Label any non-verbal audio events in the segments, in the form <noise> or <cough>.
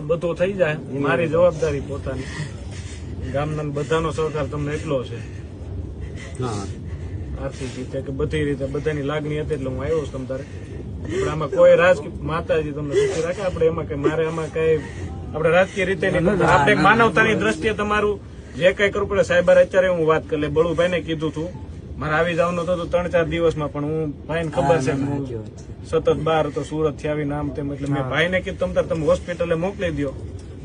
બધું થઈ જાય. મારી જવાબદારી પોતાની. ગામના બધાનો સહકાર તમને એટલો છે. આર્થિક રીતે કે બધી રીતે બધાની લાગણી હતી એટલે હું આવ્યો છું તમ તારે. પણ આમાં કોઈ રાજકીય માતાજી તમને સુખી રાખે? આપણે એમાં કઈ મારે આમાં કઈ આપણે રાજકીય રીતે. આપણે માનવતાની દ્રષ્ટિએ તમારું જે કઈ કરવું પડે સાહેબ અત્યારે હું વાત કરી લે બળુભાઈ ને કીધું હતું મારે આવી જવાનું હતું ત્રણ ચાર દિવસમાં પણ હું ભાઈને ખબર છે સતત બાર તો સુરતથી આવી નામ તેમ એટલે મેં ભાઈને કીધું તમ તાર તમે હોસ્પિટલે મોકલી દો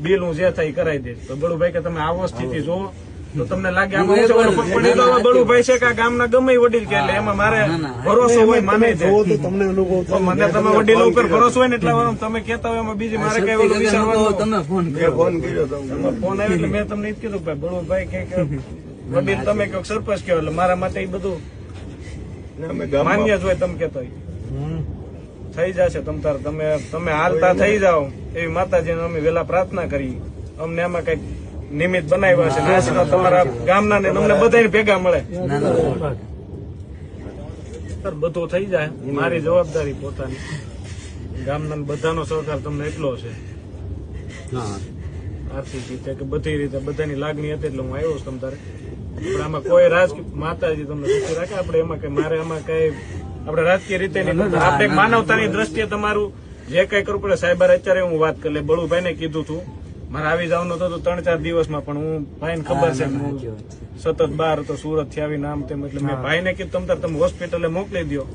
બિલ હું જે થાય કરાવી દઈશ. તો બળુભાઈ કે તમે આવો સ્થિતિ જોવો તો તમને લાગે આમ હું છે ઓલો પણ એ તો હવે બળુભાઈ છે કે આ ગામના ગમે વડીલ કે એટલે એમાં મારે ભરોસો હોય મને તમને અનુભવ મને તમે વડીલો ઉપર ભરોસો હોય ને એટલા વાર તમે કેતા હોય એમાં બીજી મારે કઈ ઓલું વિચારવાનું? તમે ફોન કર્યો. ફોન કર્યો ફોન આવ્યો એટલે મેં તમને કીધું ભાઈ બળુભાઈ કે કે <laughs> વડીલ તમે કહો સરપંચ કહો એટલે મારા માટે એ બધું માન્ય જ હોય તમે કેતો થઈ જશે તમ તાર તમે તમે હાલતા થઈ જાઓ. એવી માતાજીને અમે વેલા પ્રાર્થના કરી. અમને એમાં કંઈક નિમિત્ત બનાવ્યા છે. તમારા ગામના ને. અમને બધાને ભેગા મળે. બધું થઈ જાય. મારી જવાબદારી પોતાની. ગામના બધાનો સહકાર તમને એટલો છે. હા. આર્થિક રીતે કે બધી રીતે બધાની લાગણી હતી એટલે હું આવ્યો છું તારે. આપણે આમાં કોઈ રાજ માતાજી તમને સુખી રાખે? આપણે એમાં કઈ મારે આમાં કઈ આપણે રાજકીય રીતે આપણે માનવતાની દ્રષ્ટિએ તમારું જે કઈ કરવું પડે સાહેબ અત્યારે હું વાત કરી લે બળુભાઈ ને કીધું હતું મારે આવી જવાનું હતું ત્રણ ચાર દિવસમાં પણ હું ભાઈને ખબર છે હું સતત બાર તો સુરતથી આવીને આમ તેમ એટલે મેં ભાઈને કીધું તમ તાર તમે હોસ્પિટલે મોકલી દો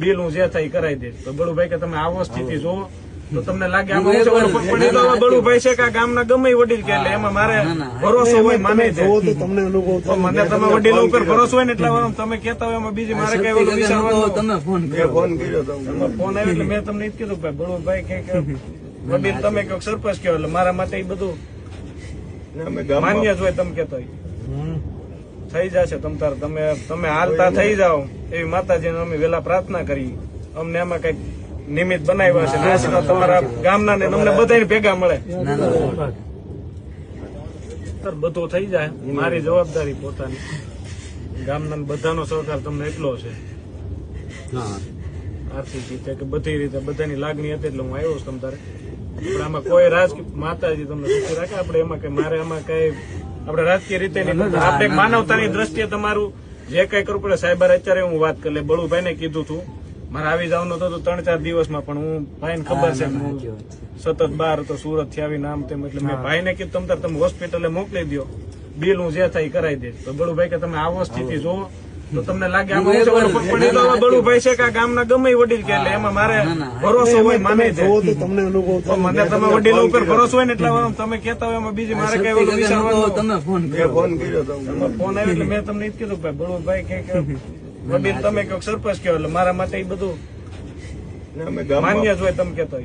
બિલ હું જે થાય કરાવી દઈશ. તો બળુભાઈ કે તમે આવો સ્થિતિ જોવો તો તમને લાગે આમ હું છે ઓલો પણ એ તો હવે બળુભાઈ છે કે આ ગામના ગમે વડીલ કે એટલે એમાં મારે ભરોસો હોય માને છે. જોવો તો તમને અનુભવ મને તમે વડીલો ઉપર ભરોસો હોય ને એટલા વાર તમે કહેતા હોય એમાં બીજી મારે કઈ ઓલું વિચારવાનું તમે ફોન ફોન કર્યો. ફોન આવ્યો એટલે મેં તમને ઈ જ કીધું ભાઈ બળુભાઈ કે કે <laughs> વડીલ તમે કહો સરપંચ કહો એટલે મારા માટે એ બધું માન્ય જ હોય તમે કેતા થઈ જશે તમ તાર તમે તમે હાલતા થઈ જાઓ. એવી માતાજીને અમે વેલા પ્રાર્થના કરી. અમને એમાં કંઈક નિમિત્ત બનાવ્યા છે. ને તમારા ગામના ને તમને બધા ભેગા મળે. બધું થઈ જાય. મારી જવાબદારી પોતાની. ગામના બધાનો સહકાર તમને એટલો છે. હા. આર્થિક રીતે કે બધી રીતે બધાની લાગણી હતી એટલે હું આવ્યો છું તમારે તારે. આપણે આમાં કોઈ રાજ માતાજી તમને સુખી રાખે? આપણે એમાં કઈ મારે આમાં કઈ આપણે રાજકીય રીતે નહીં આપણે માનવતાની દ્રષ્ટિએ તમારું જે કઈ કરવું પડે સાહેબ અત્યારે હું વાત કરી લે. બળુભાઈ ને કીધું હતું મારે આવી જવાનું હતું ત્રણ ચાર દિવસમાં પણ હું ભાઈને ખબર છે હું સતત બાર તો સુરતથી આવીને આમ તેમ એટલે મેં ભાઈને કીધું તમ તાર તમે હોસ્પિટલે મોકલી દો બિલ હું જે થાય એ કરાવી દઈશ. તો બળુભાઈ કે તમે આવો સ્થિતિ જોવો તો તમને લાગે તો બળુભાઈ છે કે આ ગામના ગમે એ વડીલ કે એટલે એમાં મારે ભરોસો હોય માને તો તમને અનુભવ મને તમે વડીલો ઉપર ભરોસો હોય ને એટલા વાર તમે કેતા હોય એમાં બીજી મારે કઈ ઓલું વિચારવાનું તમે ફોન કર્યો. ફોન કર્યો ફોન આવ્યો એટલે મેં તમને કીધું ભાઈ બળુભાઈ કે કે <laughs> વડીલ તમે કહો સરપંચ કહો એટલે મારા માટે એ બધું માન્ય જ હોય તમે કેતો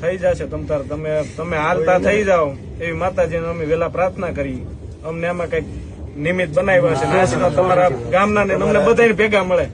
થઈ જશે તમ તાર તમે તમે હાલતા થઈ જાઓ. એવી માતાજીને અમે વેલા પ્રાર્થના કરી. અમને એમાં કંઈક નિમિત્ત બનાવ્યા છે. તમારા ગામના ને અમને બધા ભેગા મળે.